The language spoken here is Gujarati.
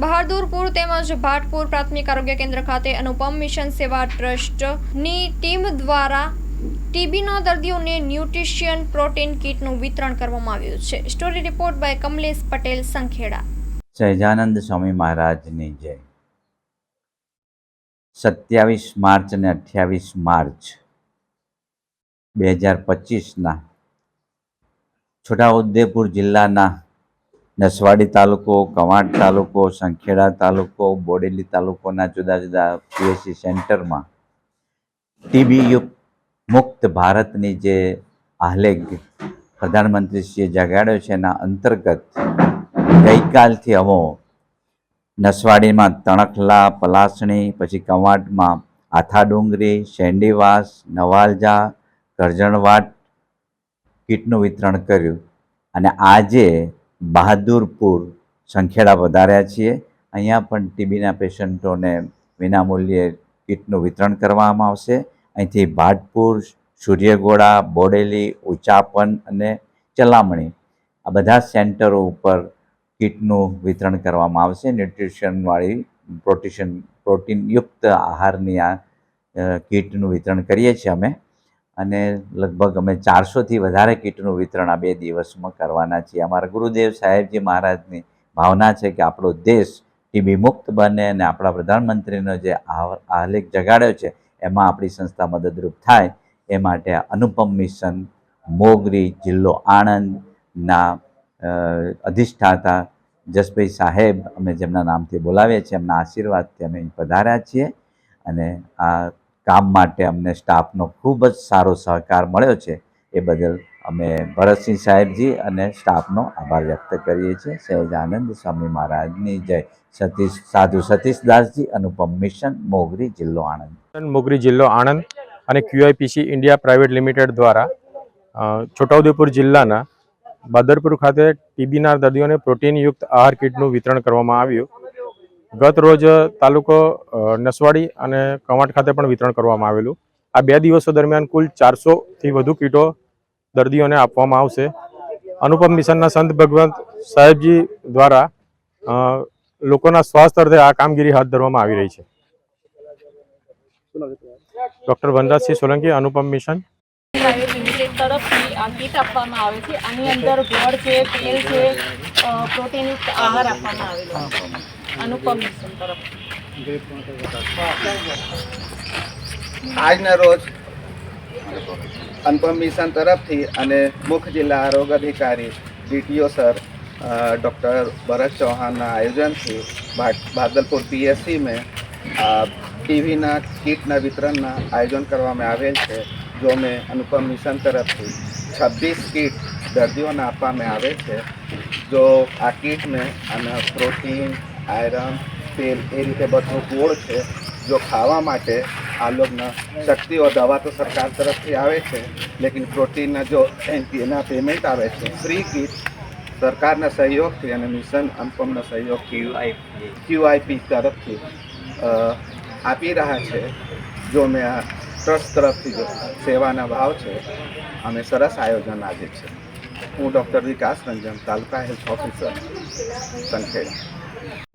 બહાદુરપુર તેમજ ભાટપુર પ્રાથમિક આરોગ્ય કેન્દ્ર ખાતે અનુપમ મિશન સેવા ટ્રસ્ટની ટીમ દ્વારા ટીબીના દર્દીઓને ન્યુટ્રિશિયન પ્રોટીન કીટનું વિતરણ કરવામાં આવ્યું છે. Story report by Kamlesh Patel, Sankheda. Sahajanand Swami મહારાજની જય. સત્યાવીસ માર્ચ અને અઠ્યાવીસ માર્ચ બે હજાર પચીસના છોટાઉદેપુર જિલ્લાના નસવાડી તાલુકો, કવાંટ તાલુકો, સંખેડા તાલુકો, બોડેલી તાલુકોના જુદા જુદા પીએસસી સેન્ટરમાં ટીબી મુક્ત ભારતની જે આલેખ પ્રધાનમંત્રીશ્રીએ જગાડ્યો છે, એના અંતર્ગત ગઈકાલથી અમો નસવાડીમાં તણખલા, પલાસણી, પછી કવાંટમાં આથાડુંગરી શેન્ડીવાસ નવાલજા કરજણવાટ કીટનું વિતરણ કર્યું. અને આજે બહાદુરપુર સંખેડા વધાર્યા છીએ. અહીંયા પણ ટીબીના પેશન્ટોને વિનામૂલ્યે કીટનું વિતરણ કરવામાં આવશે. અહીંથી ભાટપુર, સૂર્યગોળા, બોડેલી, ઉચાપન અને ચલામણી આ બધા સેન્ટરો ઉપર કીટનું વિતરણ કરવામાં આવશે. ન્યુટ્રિશનવાળી પ્રોટીશન, પ્રોટીનયુક્ત આહારની આ કીટનું વિતરણ કરીએ છીએ અમે. અને લગભગ અમે ચારસોથી વધારે કીટનું વિતરણ આ બે દિવસમાં કરવાના છીએ. અમારા ગુરુદેવ સાહેબજી મહારાજની ભાવના છે કે આપણો દેશ ટીબી મુક્ત બને અને આપણા પ્રધાનમંત્રીનો જે આલેખ જગાડ્યો છે, એમાં આપણી સંસ્થા મદદરૂપ થાય એ માટે અનુપમ મિશન, મોગરી, જિલ્લો આણંદના અધિષ્ઠાતા જસભાઈ સાહેબ અમે જેમના નામથી બોલાવીએ છીએ, એમના આશીર્વાદથી અમે પધાર્યા છીએ. અને આ કામ માટે અમને સ્ટાફનો ખૂબ જ સારો સહકાર મળ્યો છે. એ બદલ અમે ભરતસિંહ સાહેબજી અને સ્ટાફનો આભાર વ્યક્ત કરીએ છીએ. સહેજાનંદ સ્વામી મહારાજની જય. સતીશ, સાધુ સતીશદાસજી અનુપમ મિશન, મોગરી જિલ્લો આણંદ. મોગરી જિલ્લો આણંદ અને ક્યુઆઈપીસી ઇન્ડિયા પ્રાઇવેટ લિમિટેડ દ્વારા છોટાઉદેપુર જિલ્લાના બાદરપુર ખાતે ટીબીના દર્દીઓને પ્રોટીનયુક્ત આહાર કીટનું વિતરણ કરવામાં આવ્યું. ગત રોજ તાલુકો નસવાડી અને કવાંટ ખાતે પણ વિતરણ કરવામાં આવેલું. આ બે દિવસો દરમિયાન કુલ ચારસોથી વધુ કીટો દર્દીઓને આપવામાં આવશે. અનુપમ મિશનના સંત ભગવંત સાહેબજી દ્વારા લોકોના સ્વાસ્થ્ય અર્થે આ કામગીરી હાથ ધરવામાં આવી રહી છે. Doctor Vanrajsinh Solanki, Anupam mission. આપવામાં આવે છે. આની અંદર ગોળ છે, તેલ છે પ્રોટીનયુક્ત આહાર આપવામાં આવેલો આજના રોજ અનુપમ મિશન તરફથી અને મુખ્ય જિલ્લા આરોગ્ય અધિકારી ડીટીઓ સર ડૉક્ટર ભરત ચૌહાણના આયોજનથી ભાગલપુર પીએસસીમાં પીએસસી ટીવીના કીટના વિતરણના આયોજન કરવામાં આવેલ છે, જો મેં અનુપમ મિશન તરફથી છવ્વીસ કીટ દર્દીઓને આપવામાં આવે છે, જો આ કીટને અને પ્રોટીન આયરન, તેલ એ રીતે બધું ગોળ છે, જો ખાવા માટે આ લોકોના શક્તિઓ દવા તો સરકાર તરફથી આવે છે, લેકિન પ્રોટીનના જો એના પેમેન્ટ આવે છે ફ્રી કીટ સરકારના સહયોગથી અને મિશન અનુપમના સહયોગથી ક્યુઆઈપી તરફથી આપી રહ્યા છે, જો મેં આ ટ્રસ્ટ તરફથી જો સેવાના ભાવ છે, અમે સરસ આયોજન આજે છે. હું doctor Vikas Ranjan, taluka health officer, Sankheda.